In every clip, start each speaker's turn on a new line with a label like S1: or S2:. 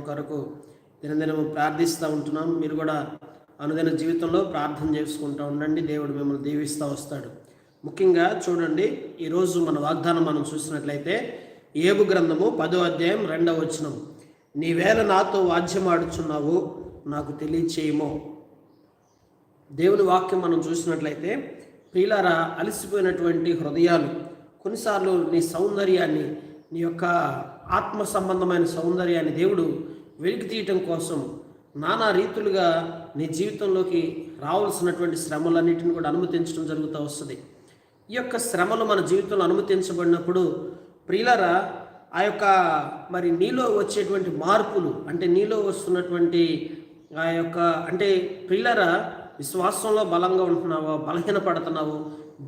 S1: కొరకు దినదినము ప్రార్థిస్తూ ఉంటున్నాం. మీరు కూడా అనుదిన జీవితంలో ప్రార్థన చేసుకుంటూ ఉండండి. దేవుడు మిమ్మల్ని దీవిస్తూ వస్తాడు. ముఖ్యంగా చూడండి ఈరోజు మన వాగ్దానం మనం చూసినట్లయితే ఏబు గ్రంథము పదో అధ్యాయం రెండవ వచనం. నీవేళ నాతో వాద్యమాడుచున్నావు నాకు తెలియచేయమో. దేవుని వాక్యం మనం చూసినట్లయితే ప్రియులారా అలసిపోయినటువంటి హృదయాలు కొన్నిసార్లు నీ సౌందర్యాన్ని నీ యొక్క ఆత్మ సంబంధమైన సౌందర్యాన్ని దేవుడు వెలికి తీయటం కోసం నానా రీతులుగా నీ జీవితంలోకి రావాల్సినటువంటి శ్రమలన్నిటిని కూడా అనుమతించడం జరుగుతూ వస్తుంది. ఈ యొక్క శ్రమలు మన జీవితంలో అనుమతించబడినప్పుడు ప్రియులరా ఆ యొక్క మరి నీలో వచ్చేటువంటి మార్పులు అంటే నీలో వస్తున్నటువంటి ఆ యొక్క అంటే ప్రియులరా విశ్వాసంలో బలంగా ఉంటున్నావో బలహీన పడుతున్నావు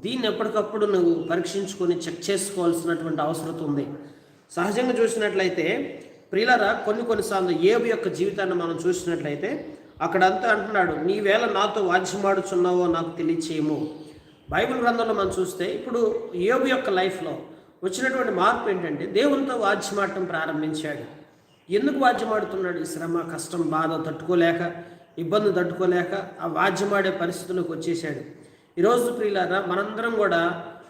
S1: దీన్ని ఎప్పటికప్పుడు నువ్వు పరీక్షించుకొని చెక్ చేసుకోవాల్సినటువంటి అవసరం ఉంది. సహజంగా చూసినట్లయితే ప్రియులరా కొన్ని కొన్నిసార్లు ఏబు యొక్క జీవితాన్ని మనం చూసినట్లయితే అక్కడంతా అంటున్నాడు నీవేళ నాతో వాద్యమాడుచున్నావో నాకు తెలియచేయము. బైబిల్ గ్రంథంలో మనం చూస్తే ఇప్పుడు ఏబు యొక్క లైఫ్లో వచ్చినటువంటి మార్పు ఏంటంటే దేవునితో వాద్యమాడటం ప్రారంభించాడు. ఎందుకు వాద్యమాడుతున్నాడు ఈ శ్రమ కష్టం బాధ తట్టుకోలేక ఇబ్బంది తట్టుకోలేక ఆ వాద్యమాడే పరిస్థితులకు వచ్చేసాడు ఈరోజు ప్రియులారా మనందరం కూడా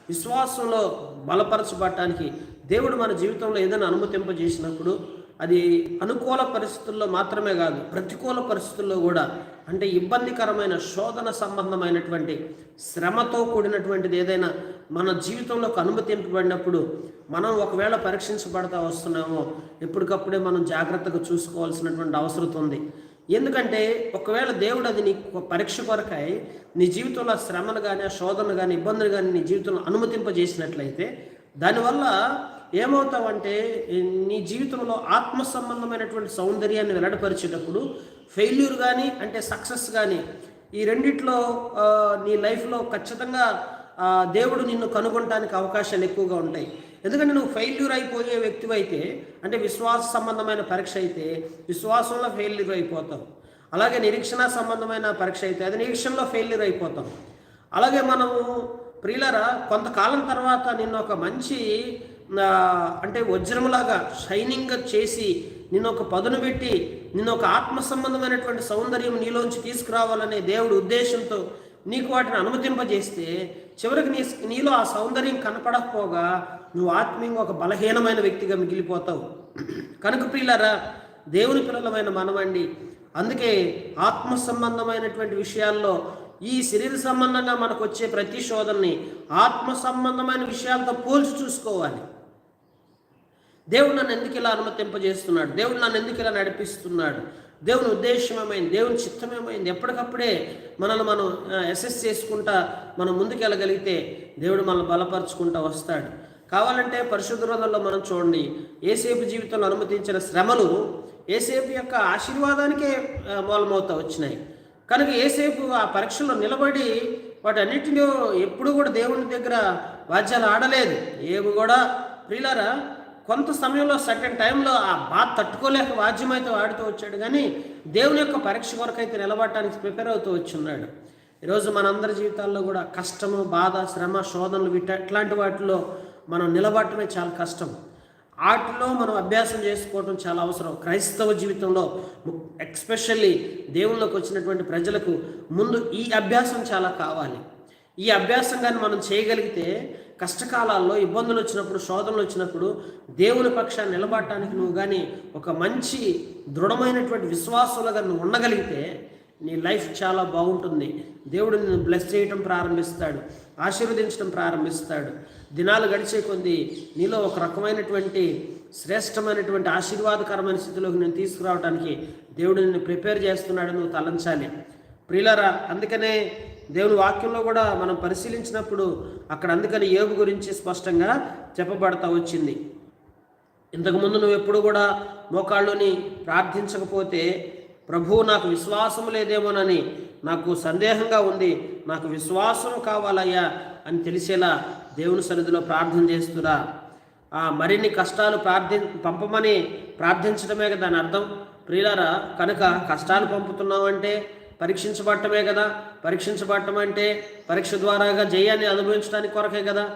S1: విశ్వాసంలో బలపరచబడటానికి దేవుడు మన జీవితంలో ఏదైనా అనుమతింపజేసినప్పుడు అది అనుకూల పరిస్థితుల్లో మాత్రమే కాదు ప్రతికూల పరిస్థితుల్లో కూడా అంటే ఇబ్బందికరమైన శోధన సంబంధమైనటువంటి శ్రమతో కూడినటువంటిది ఏదైనా మన జీవితంలోకి అనుమతింపబడినప్పుడు మనం ఒకవేళ పరీక్షించబడతా వస్తున్నామో ఎప్పటికప్పుడే మనం జాగ్రత్తగా చూసుకోవాల్సినటువంటి అవసరం ఉంది. ఎందుకంటే ఒకవేళ దేవుడు అది నీ పరీక్ష కొరకై నీ జీవితంలో శ్రమను కానీ శోధన కానీ ఇబ్బందులు కానీ నీ జీవితంలో అనుమతింపజేసినట్లయితే దానివల్ల ఏమవుతావంటే నీ జీవితంలో ఆత్మ సంబంధమైనటువంటి సౌందర్యాన్ని వెల్లడపరిచేటప్పుడు ఫెయిల్యూర్ కానీ అంటే సక్సెస్ కానీ ఈ రెండిట్లో నీ లైఫ్లో ఖచ్చితంగా దేవుడు నిన్ను కనుగొనడానికి అవకాశాలు ఎక్కువగా ఉంటాయి. ఎందుకంటే నువ్వు ఫెయిల్యూర్ అయిపోయే వ్యక్తివైతే అంటే విశ్వాస సంబంధమైన పరీక్ష అయితే విశ్వాసంలో ఫెయిల్యూర్ అయిపోతావు. అలాగే నిరీక్షణ సంబంధమైన పరీక్ష అయితే అది నిరీక్షణలో ఫెయిల్యూర్ అయిపోతాం. అలాగే మనము ప్రియులరా కొంతకాలం తర్వాత నిన్ను ఒక మంచి అంటే వజ్రములాగా షైనింగ్గా చేసి నిన్ను ఒక పదును పెట్టి నిన్ను ఒక ఆత్మ సంబంధమైనటువంటి సౌందర్యం నీలోంచి తీసుకురావాలనే దేవుడి ఉద్దేశంతో నీకు వాటిని అనుమతింపజేస్తే చివరికి నీ నీలో ఆ సౌందర్యం కనపడకపోగా నువ్వు ఆత్మీయంగా ఒక బలహీనమైన వ్యక్తిగా మిగిలిపోతావు. కనుక ప్రియులరా దేవుని పిల్లలమైన మనమండి అందుకే ఆత్మ సంబంధమైనటువంటి విషయాల్లో ఈ శరీర సంబంధంగా మనకు వచ్చే ప్రతి శోధనని ఆత్మ సంబంధమైన విషయాలతో పోల్చి చూసుకోవాలి. దేవుడు నన్ను ఎందుకు ఇలా అనుమతింపజేస్తున్నాడు? దేవుడు నన్ను ఎందుకు ఇలా నడిపిస్తున్నాడు? దేవుని ఉద్దేశం ఏమైంది? దేవుని చిత్తం ఏమైంది? ఎప్పటికప్పుడే మనల్ని మనం అసెస్ చేసుకుంటా మనం ముందుకెళ్ళగలిగితే దేవుడు మనల్ని బలపరుచుకుంటా వస్తాడు. కావాలంటే పరిశుద్ధ రోజుల్లో మనం చూడండి ఏసేపు జీవితంలో అనుమతించిన శ్రమలు ఏసేపు యొక్క ఆశీర్వాదానికే మూలమవుతా వచ్చినాయి. కనుక ఏసేపు ఆ పరీక్షలో నిలబడి వాటన్నిటిలో ఎప్పుడు కూడా దేవుని దగ్గర వాద్యాలు ఆడలేదు. ఏమి కూడా ప్రియులారా కొంత సమయంలో సర్టెన్ టైంలో ఆ బాధ తట్టుకోలేక వాద్యం అయితే వాడుతూ వచ్చాడు కానీ దేవుని యొక్క పరీక్ష కొరకైతే నిలబడటానికి ప్రిపేర్ అవుతూ వచ్చున్నాడు. ఈరోజు మనందరి జీవితాల్లో కూడా కష్టము బాధ శ్రమ శోధనలు వీటి అట్లాంటి వాటిలో మనం నిలబడటమే చాలా కష్టం. వాటిలో మనం అభ్యాసం చేసుకోవడం చాలా అవసరం. క్రైస్తవ జీవితంలో ఎక్స్పెషల్లీ దేవుళ్ళకి వచ్చినటువంటి ప్రజలకు ముందు ఈ అభ్యాసం చాలా కావాలి. ఈ అభ్యాసం కానీ మనం చేయగలిగితే కష్టకాలాల్లో ఇబ్బందులు వచ్చినప్పుడు శోధనలు వచ్చినప్పుడు దేవుని పక్షాన్ని నిలబడటానికి నువ్వు కానీ ఒక మంచి దృఢమైనటువంటి విశ్వాసులుగా కానీ నువ్వు ఉండగలిగితే నీ లైఫ్ చాలా బాగుంటుంది. దేవుడు నిన్ను బ్లెస్ చేయటం ప్రారంభిస్తాడు. ఆశీర్వదించడం ప్రారంభిస్తాడు. దినాలు గడిచే కొద్దీ నీలో ఒక రకమైనటువంటి శ్రేష్టమైనటువంటి ఆశీర్వాదకరమైన స్థితిలోకి నేను తీసుకురావడానికి దేవుడు నిన్ను ప్రిపేర్ చేస్తున్నాడు నువ్వు తలంచాలి. ప్రియులరా అందుకనే దేవుని వాక్యంలో కూడా మనం పరిశీలించినప్పుడు అక్కడ అందుకని ఏబు గురించి స్పష్టంగా చెప్పబడతా వచ్చింది. ఇంతకుముందు నువ్వు ఎప్పుడు కూడా మోకాళ్ళుని ప్రార్థించకపోతే ప్రభువు నాకు విశ్వాసం లేదేమోనని నాకు సందేహంగా ఉంది. నాకు విశ్వాసం కావాలయ్యా అని తెలిసేలా దేవుని సన్నిధిలో ప్రార్థన చేస్తురా ఆ మరిన్ని కష్టాలు ప్రార్థి పంపమని ప్రార్థించడమే కదా దాని అర్థం. ప్రియులారా కనుక కష్టాలు పంపుతున్నామంటే పరీక్షించబడటమే కదా. పరీక్షించబడటం అంటే పరీక్ష ద్వారాగా జయాన్ని అనుభవించడానికి కొరకే కదా.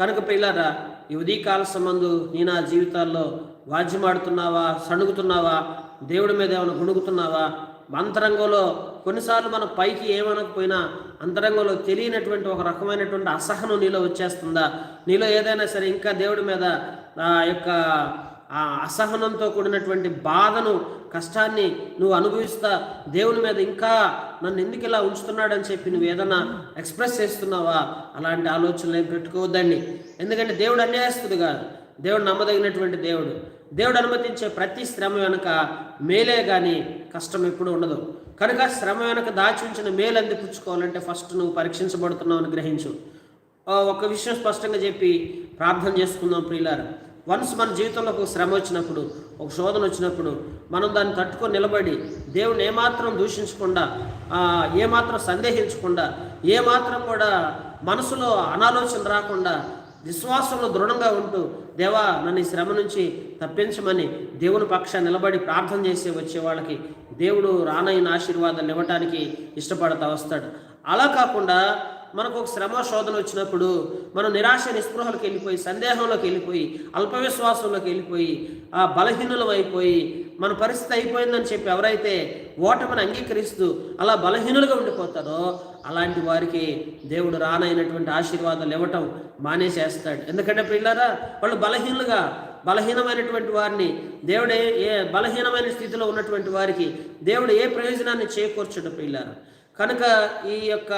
S1: కనుక ప్రియులారా ఈ ఉదయకాల సంబంధు నీ నా జీవితాల్లో వాద్యమాడుతున్నావా సణుగుతున్నావా దేవుడి మీద ఏమైనా గుణుగుతున్నావా అంతరంగంలో కొన్నిసార్లు మనం పైకి ఏమనకపోయినా అంతరంగంలో తెలియనటువంటి ఒక రకమైనటువంటి అసహనం నీలో వచ్చేస్తుందా? నీలో ఏదైనా సరే ఇంకా దేవుడి మీద ఆ యొక్క ఆ అసహనంతో కూడినటువంటి బాధను కష్టాన్ని నువ్వు అనుభవిస్తా దేవుని మీద ఇంకా నన్ను ఎందుకు ఇలా ఉంచుతున్నాడని చెప్పి నువ్వు ఏదైనా ఎక్స్ప్రెస్ చేస్తున్నావా? అలాంటి ఆలోచనలు ఏం పెట్టుకోవద్దండి. ఎందుకంటే దేవుడు అన్యాయస్తుడు కాదు. దేవుడు నమ్మదగినటువంటి దేవుడు. దేవుడు అనుమతించే ప్రతి శ్రమ వెనుక మేలే కానీ కష్టం ఎప్పుడు ఉండదు. కనుక శ్రమ వెనుక దాచి ఉంచిన మేలు అందిపుచ్చుకోవాలంటే ఫస్ట్ నువ్వు పరీక్షించబడుతున్నావు అని గ్రహించు. ఒక విషయం స్పష్టంగా చెప్పి ప్రార్థన చేసుకుందాం ప్రియులారు. వన్స్ మన జీవితంలో ఒక శ్రమ వచ్చినప్పుడు ఒక శోధన వచ్చినప్పుడు మనం దాన్ని తట్టుకొని నిలబడి దేవుని ఏమాత్రం దూషించకుండా ఏమాత్రం సందేహించకుండా ఏమాత్రం కూడా మనసులో అనాలోచన రాకుండా విశ్వాసంలో దృఢంగా ఉంటూ దేవా నన్ను ఈ శ్రమ నుంచి తప్పించమని దేవుని పక్ష నిలబడి ప్రార్థన చేసి వచ్చే వాళ్ళకి దేవుడు రానైన ఆశీర్వాదాలు ఇవ్వటానికి ఇష్టపడతా వస్తాడు. అలా కాకుండా మనకు ఒక శ్రమ శోధన వచ్చినప్పుడు మనం నిరాశ నిస్పృహలకు వెళ్ళిపోయి సందేహంలోకి వెళ్ళిపోయి అల్పవిశ్వాసంలోకి వెళ్ళిపోయి ఆ బలహీనులం అయిపోయి మన పరిస్థితి అయిపోయిందని చెప్పి ఎవరైతే ఓటమిని అంగీకరిస్తూ అలా బలహీనులుగా ఉండిపోతారో అలాంటి వారికి దేవుడు రానైనటువంటి ఆశీర్వాదాలు ఇవ్వటం మానేసేస్తాడు. ఎందుకంటే పిల్లరా వాళ్ళు బలహీనులుగా బలహీనమైనటువంటి వారిని దేవుడు ఏ బలహీనమైన స్థితిలో ఉన్నటువంటి వారికి దేవుడు ఏ ప్రయోజనాన్ని చేకూర్చడు పిల్లారు. కనుక ఈ యొక్క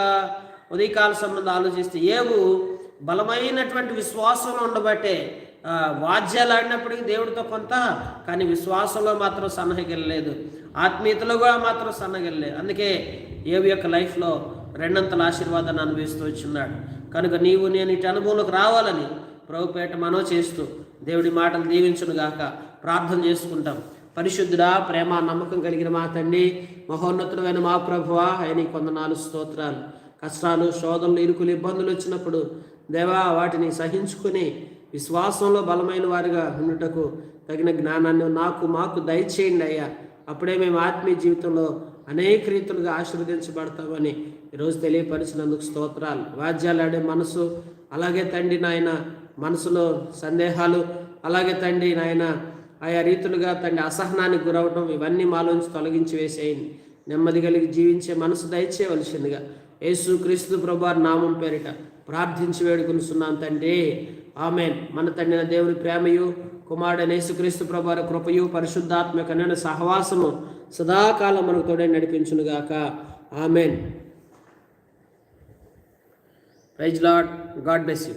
S1: ఉదయకాల సంబంధం ఆలోచిస్తే ఏవు బలమైనటువంటి విశ్వాసంలో ఉండబట్టే వాద్యాలు ఆడినప్పటికీ దేవుడితో కొంత కానీ విశ్వాసంలో మాత్రం సన్నగిలలేదు ఆత్మీయతలో కూడా మాత్రం సన్నగిల్లలేదు. అందుకే ఏవి యొక్క లైఫ్లో రెండంతల ఆశీర్వాదాన్ని అనుభవిస్తూ వచ్చిన్నాడు. కనుక నీవు నేను ఇటు అనుభవంలోకి రావాలని ప్రభుపేట మనో చేస్తూ దేవుడి మాటలు దీవించును గాక. ప్రార్థన చేసుకుంటాం. పరిశుద్ధుడా ప్రేమ నమ్మకం కలిగిన మా తండ్రి మహోన్నతుడమైన మా ప్రభువా ఆయన కొందనాలు స్తోత్రాలు. కష్టాలు శోధనలు ఇరుకులు ఇబ్బందులు వచ్చినప్పుడు దేవా వాటిని సహించుకుని విశ్వాసంలో బలమైన వారిగా ఉండుటకు తగిన జ్ఞానాన్ని నాకు మాకు దయచేయండి అయ్యా. అప్పుడే మేము ఆత్మీయ జీవితంలో అనేక రీతులుగా ఆశీర్వదించబడతామని ఈరోజు తెలియపరిచినందుకు స్తోత్రాలు. వాద్యాలు ఆడే మనసు అలాగే తండ్రి నాయన మనసులో సందేహాలు అలాగే తండ్రి నాయన ఆయా రీతులుగా తండ్రి అసహనానికి గురవటం ఇవన్నీ మాలోంచి తొలగించి వేసేయండి. నెమ్మది కలిగి జీవించే మనసు దయచేయవలసిందిగా యేసు క్రీస్తు ప్రభు నామం పేరిట ప్రార్థించి వేడుకొనిస్తున్నాను తండ్రి. ఆమెన్. మన తండ్రిన దేవుని ప్రేమయు కుమారుడైన యేసుక్రీస్తు ప్రభు కృపయు పరిశుద్ధాత్మకన్ని సహవాసము సదాకాలం మనకు తోడే నడిపించునుగాక. Amen. Praise lord God bless you.